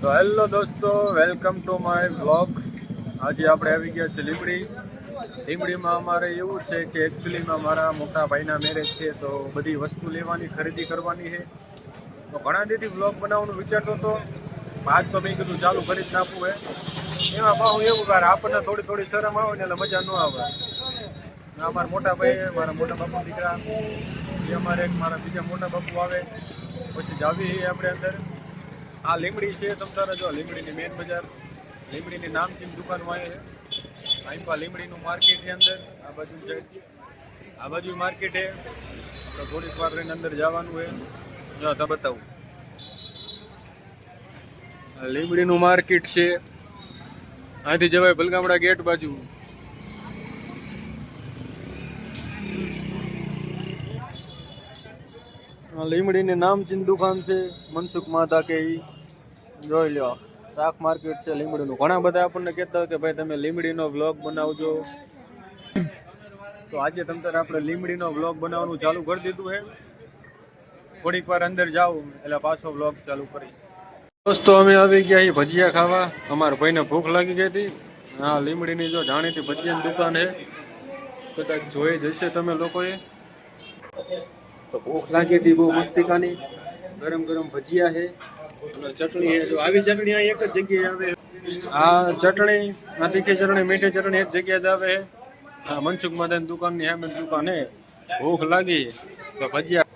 તો હેલો દોસ્તો, welcome to my blog આજે આપણે આવી ગયા છે લીમડી લીમડીમાં અમારે એવું છે કે એકચ્યુઅલીમાં મારા મોટા ભાઈના મેરેજ છે, તો બધી વસ્તુ લેવાની, ખરીદી કરવાની છે. તો ઘણા દીથી વ્લોગ બનાવવાનું વિચારતો હતો. આજ તો મેં કીધું, ચાલુ કરી જ નાખવું હે. એમાં પાછું એવું કે આપણને થોડી થોડી શરમ આવે ને એટલે મજા ન આવે. અમારા મોટા ભાઈ મારા મોટા બાપુ દીકરા, એ અમારે એક મારા બીજા મોટા બાપુ આવે. પછી જાવી આપણે અંદર. આ લીમડી છે તમતારે જો લીમડીની મેન બજાર. લીમડીની નામચીન દુકાન વાય છે અહીં લીમડીનું માર્કેટ છે અંદર. આ બાજુ છે. આ બાજુ માર્કેટ છે. તો થોડીક વાર રહીને અંદર જવાનું હોય જો, તો બતાવું. લીમડીનું માર્કેટ છે. અહીંથી જવાય ભલગામડા ગેટ બાજુ. લીમડીની નામચીન દુકાન છે, મનસુખ માતા કે એ જોઈ લ્યો, શાક માર્કેટ છે લીમડીનું. ઘણા બધા આપણને કહેતા હોય કે ભાઈ તમે લીમડીનો વ્લોગ બનાવજો. તો આજે તમ તારે આપણે લીમડીનો વ્લોગ બનાવવાનું ચાલુ કરી દીધું છે. થોડીક વાર અંદર જાઉં એટલે પાછો વ્લોગ ચાલુ કરીશ. દોસ્તો, અમે આવી ગયા અહીં ભજીયા ખાવા. અમારા ભાઈને ભૂખ લાગી ગઈ હતી. હા લીમડીની જો જાણીતી ભજીયાની દુકાન છે. કદાચ જોઈ જશે તમે લોકોએ. તો ભૂખ લાગી હતી બહુ મસ્તિકાની. ગરમ ગરમ ભજીયા છે. ચટણી છે. જો આવી ચટણી આ એક જ જગ્યાએ આવે. આ ચટણી, આ તીખી ચટણી, મીઠી ચટણી એક જગ્યાએ આવે. આ મનસુખ માતાની દુકાનની સામે દુકાન છે. ભૂખ લાગી. તો ભજીયા.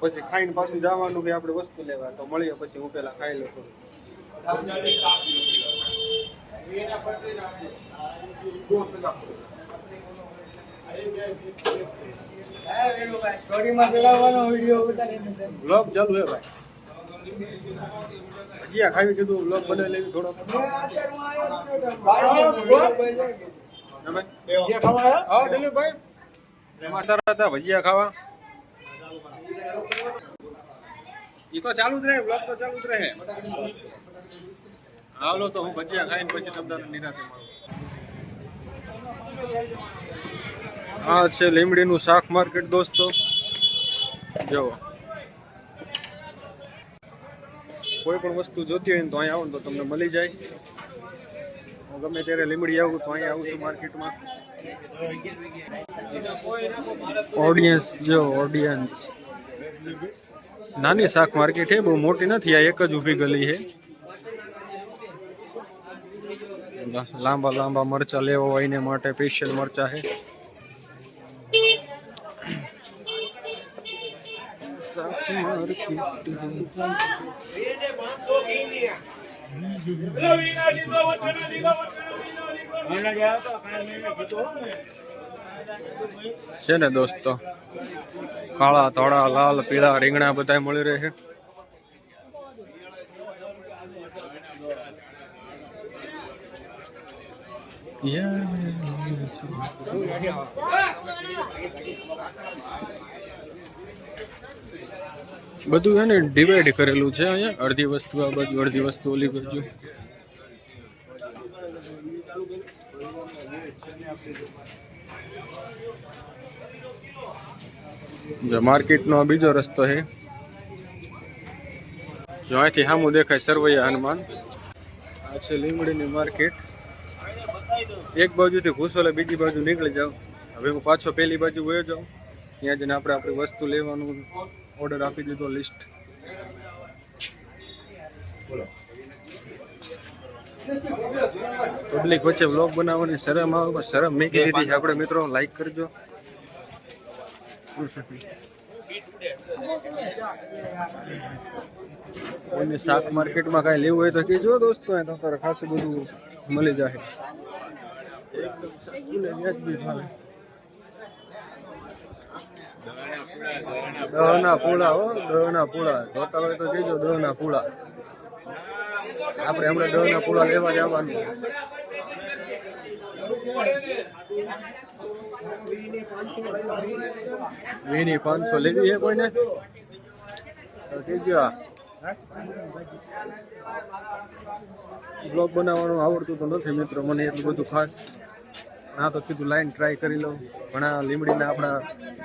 પછી ખાઈને પાછું જવાનું કે આપણે વસ્તુ લેવા. તો મળીએ પછી હું પેલા ખાઈ લઉં. Thank સ્ટોરીમાં વ્લોગ ચાલુ હે ભાઈ. ખાવી કીધું વ્લોગ બનાવી લેવી થોડો આવો દિલીપભાઈ એમાં હતા ભજીયા ખાવા. એ તો ચાલુ જ રહે વ્લોગ તો ચાલુ જ રહે. હાલો તો હું ભજીયા ખાઈને પછી તમને નિરાતે મળું. આ છે લીમડીનું શાક માર્કેટ, દોસ્તો. જો. કોઈ પણ વસ્તુ જોતી હોય ને તો અહીંયા આવો ને તો તમને મળી જાય. હું ગમે ત્યારે લીમડી આવું તો અહીંયા આવું છું માર્કેટમાં. ઓડિયન્સ જો ઓડિયન્સ નાની શાક માર્કેટ છે બહુ મોટી નથી, આ એક જ ઊભી ગલી છે લાંબા લાંબા મરચા લેવા હોય એને માટે સ્પેશિયલ મરચા છે છે ને દોસ્તો? કાળા ધોળા લાલ પીળા રીંગણા બધા મળી રહે છે. બધું છે ડિવાઈડ કરેલું છે અહીંયા. અડધી વસ્તુ આ બાજુ, અડધી વસ્તુ ઓલી બાજુ. માર્કેટનો બીજો રસ્તો છે. જો અહીંથી સામું દેખાય સરવૈયા હનુમાન. આ છે લીમડીની માર્કેટ. એક બાજુથી ઘૂસો એટલે બીજી બાજુ નીકળી જાવ હવે હું પાછો પેલી બાજુ વયો જાઉં. ત્યાં જઈને આપણે આપણી વસ્તુ લેવાનું. ઓર્ડર આપી દીધો લિસ્ટ. પબ્લિક વચ્ચે વ્લોગ બનાવવાની શરમ આવે પણ શરમ મેકી દીધી છે આપણે મિત્રો લાઈક કરજો. કોઈને શાક માર્કેટમાં કાંઈ લેવું હોય તો કહેજો દોસ્તો એ તો ખાસું બધું મળી જાય એકદમ સસ્તું ને વ્યાજબી ભાવે. દહના પૂળા હો, દહના પૂળા. જોતા હોય તો જઈજો દહના પૂળા. આપણે હમણાં દહના પૂળા લેવા જવાનું વીની પાંચસો લેવી છે કોઈને? કહેજો બ્લોગ બનાવવાનું આવડતું તો નથી મિત્રો, મને એટલું બધું ખાસ ના તો કીધું લાઈન ટ્રાય કરી લઉં. ઘણા લીમડીના આપણા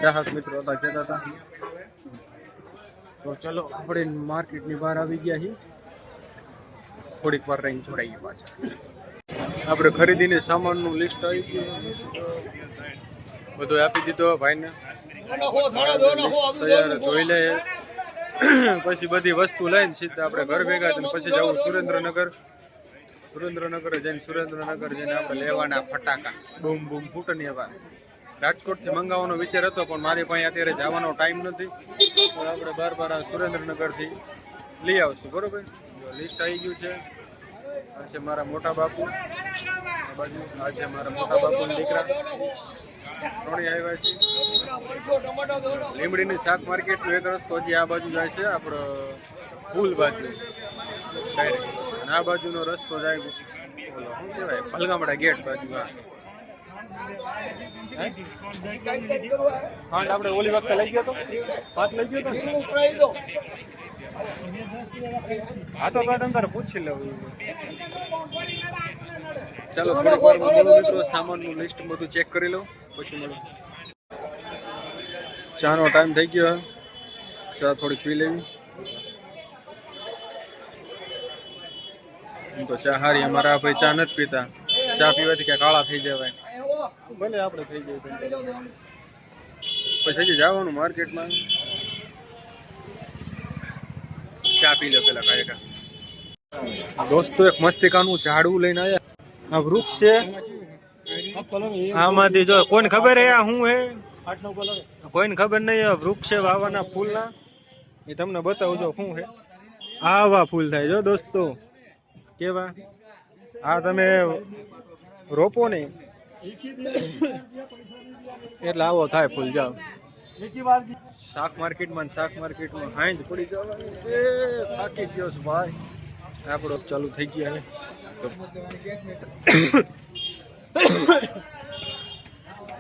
ચાહક મિત્રો હતા કહેતા હતા. તો ચલો આપણે માર્કેટની બહાર આવી ગયા છીએ. થોડીક વાર રહીને જોડાઈએ પાછા. આપણે ખરીદીને સામાનનું લિસ્ટ આવી ગયું. બધું આપી દીધો ભાઈને. જોઈ લે પછી બધી વસ્તુ લઈને સીધા આપણે ઘર ભેગા પછી જવું સુરેન્દ્રનગર. સુરેન્દ્રનગર જઈને સુરેન્દ્રનગર જઈને આપણે લેવાના ફટાકા. બૂમ બૂમ, ફૂટની એવા રાજકોટથી મંગાવવાનો વિચાર હતો, પણ મારી પાસે અત્યારે જવાનો ટાઈમ નથી. તો આપણે બાર બાર સુરેન્દ્રનગરથી લઈ આવશું, બરોબર? લિસ્ટ આવી ગયું છે. આ છે મારા મોટા બાપુ. બાજુ, આ છે મારા મોટા બાપુના દીકરા. ત્રણેય આવ્યા છે. લીમડીની શાક માર્કેટનો એક રસ્તો હજી આ બાજુ જાય છે આપણો ફૂલ બાજુ ડાયરેક્ટ આ બાજુનો રસ્તો જાય ઓલો શું કહેવાય? પલગામડા ગેટ બાજુ હા ખાંડ આપણે ઓલી વખતે લઈ ગયો તો? પાંચ લઈ ગયો તો? હા, તો કાઢ અંદર પૂછી લેવું. ચાલો, થોડીક વાર બોલો મિત્રો સામાનનું લિસ્ટ બધું ચેક કરી લઉં. પછી મળું. ચાનો ટાઈમ થઈ ગયો. હે. ચા થોડીક પી લેવી. તો ચા હારી અમારા ભાઈ ચા નથી પીતા. ચા પીવાથી ક્યાં કાળા થઈ જવાય. ભલે આપણે થઈ જાય પછી જવાનું માર્કેટમાં. ચા પી લે પેલા કાયકા. દોસ્તો એક મસ્તિકાનું ઝાડવું લઈને આવ્યા આ વૃક્ષ છે. આમાંથી જો કોઈને ખબર હે આ શું હે? કોઈને ખબર નહીં વૃક્ષ છે વાવાના ફૂલના. એ તમને બતાવું જો શું હે. આવા ફૂલ થાય જો દોસ્તો. કેવા? આ તમે રોપો ને એટલે આવો થાય ફૂલ જાવ. શાક માર્કેટમાં શાક માર્કેટમાં હાંજ પડી જવાની છે. થાકી ગયો છે ભાઈ. આપણો ચાલુ થઈ ગયા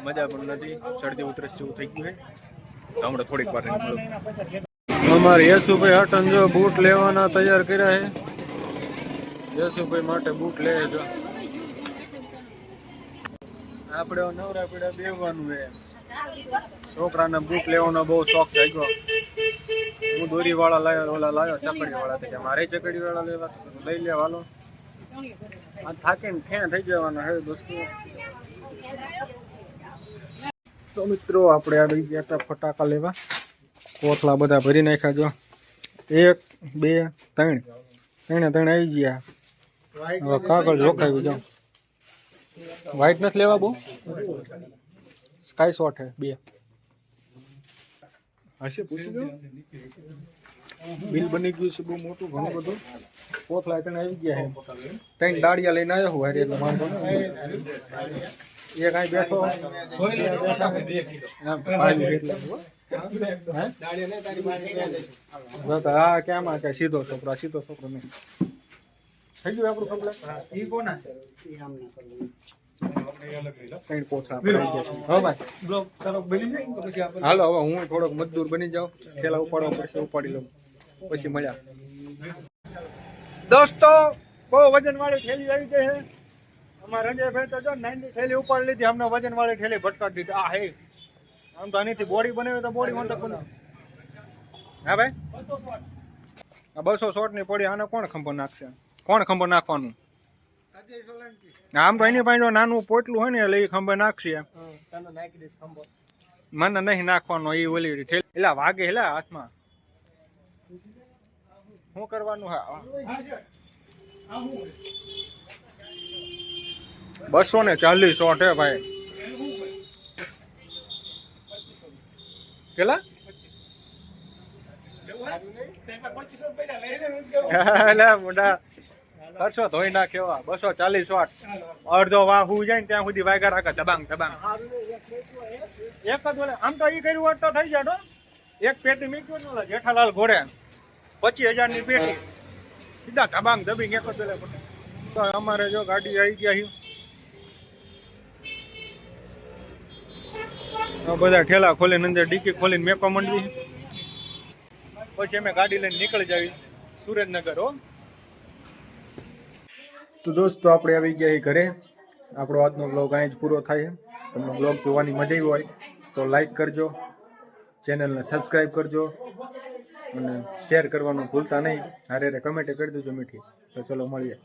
મજા પણ નથી. શરદી ઉતરસ જેવું થઈ ગયું છે. હમણાં થોડીક વાર અમારે યશુભાઈ હટન જો બૂટ લેવાના તૈયાર કર્યા છે. યશુભાઈ માટે બૂટ લે જો આપણે નવરા પીડા બેવાનું છે. છોકરાને બૂટ લેવાનો બહુ શોખ થઈ ગયો હું દોરી વાળા લાવ્યો ઓલા લાવ્યો ચકડી વાળા ગયા મારે ચકડી વાળા લેવા લઈ લે વાલો આ થાકીને ફેણ થઈ જવાનો હે દોસ્તો તો. મિત્રો, આપણે આવી ગયા હતા ફટાકા લેવા. કોથલા બધા ભરી નાખ્યા જો. એક, બે, ત્રણ. ત્રણે ત્રણ આવી ગયા. હવે કાગળ જોખાવી જાઓ. વ્હાઈટ નથી લેવા બહુ? સ્કાય શોટ હે બે. હશે પૂછી દો બિલ બની ગયું છે બહુ મોટું ઘણું બધું. પોથલા ત્યાં આવી ગયા હે ત્રણ દાળિયા લઈને આવ્યો હું હારી એટલે વાંધો નહીં એક અહીં બેઠો. હે? જો તો આ કેમ આ કે સીધો છોકરો સીધો છોકરો નહીં. થઈ ગયું આપણું કમ્પ્લેટ. હાલો હવે હું થોડોક મજદૂર બની જાઉં. થેલા ઉપાડવા પડશે ઉપાડી લઉં. પછી મળ્યા. દોસ્તો બહુ વજન વાળી થેલી આવી ગઈ છે. અમારા રંજયભાઈ તો જો નાની થેલી ઉપાડી લીધી. અમને વજન વાળી થેલી ભટકાડી દીધી. આ હે. આમ તો આનીથી બોડી બનાવી તો બોડી વાંધો કોને? હા ભાઈ. આ બસો શોટની પડી આને કોણ ખંભો નાખશે? કોણ ખંભો નાખવાનું? આમ તો એની પાસે નાનું પોટલું હોય ને એટલે એ ખંભે નાખશે. મને નહીં નાખવાનો એ ઓલી એટલે વાગે હેલા હાથમાં. શું કરવાનું હા? બસો ને ચાલીસ શોટ હે ભાઈ. કેટલા? એટલે મોટા. ખર્ચો ધોઈ નાખ્યો બસો ચાલીસ વાટ. અડધો વાહ જાય ને ત્યાં સુધી વાયગા રાખે દબાંગ દબાંગ એક જ આમ તો એ કર્યું હોત તો થઈ જાય એક પેટી મીક્યું ને જેઠાલાલ ઘોડે. પચીસ હજારની પેટી. સીધા દબાંગ દબીંગ એક જ તો અમારે જો ગાડી આવી ગયા છે બધા ઠેલા ખોલીને અંદર ડીકી ખોલીને મેકો મંડવી પછી અમે ગાડી લઈને નીકળી જાવી. સુરેન્દ્રનગર, હો. તો દોસ્તો, આપણે આવી ગયા ઘરે. આપણો આજનો બ્લોગ અહીં જ પૂરો થાય. તમને બ્લોગ જોવાની મજા આવી હોય તો લાઈક કરજો ચેનલને સબસ્ક્રાઈબ કરજો અને શેર કરવાનું ભૂલતા નહીં. હારે કમેન્ટ કરી દેજો મીઠી. તો ચલો મળીએ.